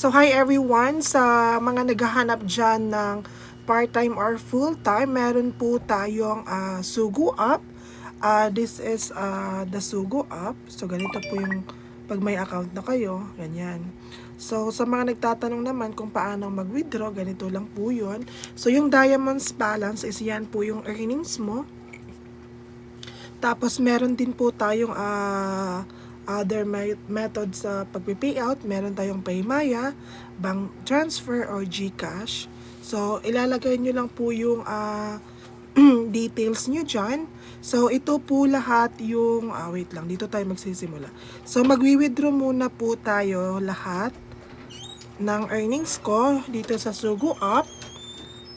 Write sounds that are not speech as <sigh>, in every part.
So hi everyone, sa mga naghahanap dyan ng part-time or full-time, meron po tayong ah, Sugo app. Ah, this is ah, the Sugo app. So ganito po yung pag may account na kayo, ganyan. So sa mga nagtatanong naman kung paano mag-withdraw, ganito lang po yun. So yung Diamonds Balance is yan po yung earnings mo. Tapos meron din po tayong ah, other me- methods sa pagpi-payout. Meron tayong Paymaya, bank transfer or GCash. So ilalagay nyo lang po yung ah, <clears throat> details nyo dyan. So ito po lahat yung, ah, wait lang, dito tayo magsisimula. So magwi-withdraw muna po tayo lahat ng earnings ko dito sa Sugo app.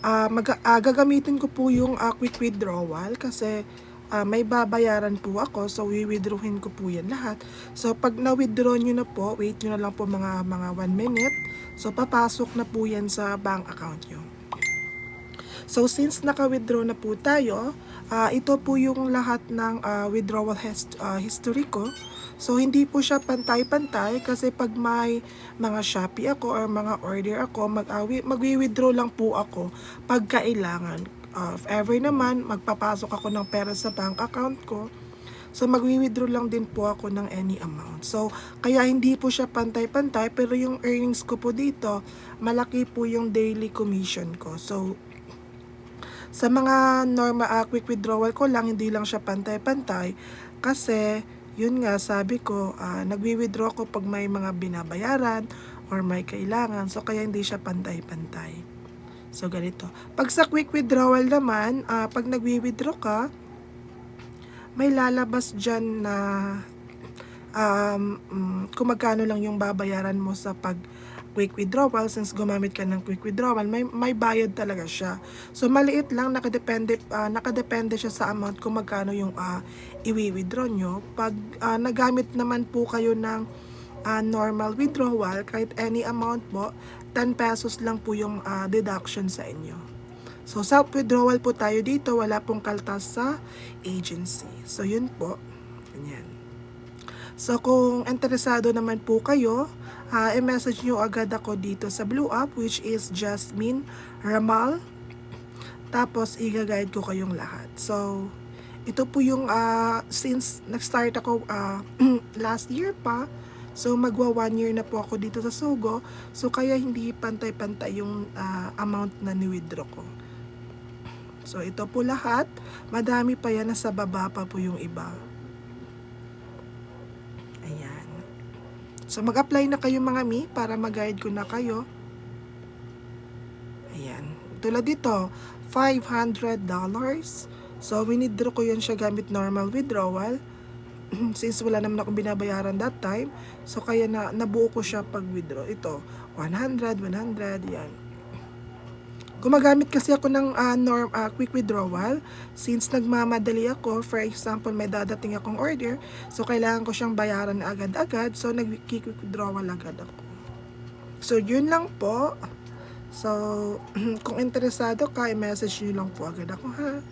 Ah, mag ah, gagamitin ko po yung ah, quick withdrawal kasi ah, may babayaran po ako so wi-withdrawin ko po yan lahat. So pag na-withdraw nyo na po, wait nyo na lang po mga mga 1 minute. So papasok na po yan sa bank account nyo. So since naka-withdraw na po tayo, ah, ito po yung lahat ng ah, withdrawal hist- ah, history ko. So hindi po siya pantay-pantay kasi pag may mga Shopee ako or mga order ako, mag wi- magwi-withdraw lang po ako pag kailangan. Ah, if ever naman, magpapasok ako ng pera sa bank account ko. So magwi-withdraw lang din po ako ng any amount. So kaya hindi po siya pantay-pantay pero yung earnings ko po dito, malaki po yung daily commission ko. So sa mga normal ah, quick withdrawal ko lang, hindi lang siya pantay-pantay kasi yun nga sabi ko, ah, nagwi-withdraw ko pag may mga binabayaran or may kailangan. So kaya hindi siya pantay-pantay. So ganito. Pag sa quick withdrawal naman, ah, pag nagwi-withdraw ka, may lalabas dyan na um, mm, kung magkano lang yung babayaran mo sa pag quick withdrawal since gumamit ka ng quick withdrawal may may bayad talaga siya so maliit lang nakadepende ah, nakadepende siya sa amount kung magkano yung ah, iwi-withdraw nyo pag ah, nagamit naman po kayo ng ah, normal withdrawal kahit any amount po 10 pesos lang po yung ah, deduction sa inyo so self withdrawal po tayo dito wala pong kaltas sa agency so yun po ganyan So kung interesado naman po kayo, ah, i-message nyo agad ako dito sa Blue App which is Jasmine Ramal. Tapos i-guide ko kayong lahat. So ito po yung ah, since nag-start ako ah, <clears throat> last year pa, so magwa one year na po ako dito sa Sogo. So kaya hindi pantay-pantay yung ah, amount na ni-withdraw ko. So ito po lahat. Madami pa yan. Nasa baba pa po yung iba. Ayan. So, mag-apply na kayo mga mi para mag-guide ko na kayo. Ayan. Tulad dito, $500. So, winidraw ko yan siya gamit normal withdrawal. <clears throat> Since wala naman akong binabayaran that time. So, kaya na, nabuo ko siya pag withdraw. Ito, 100, 100, yan. Gumagamit kasi ako ng ah, norm ah, quick withdrawal since nagmamadali ako. For example, may dadating akong order, so kailangan ko siyang bayaran agad-agad, so nag-quick withdrawal agad ako. So yun lang po. So <clears throat> kung interesado ka, i-message niyo lang po agad ako ha.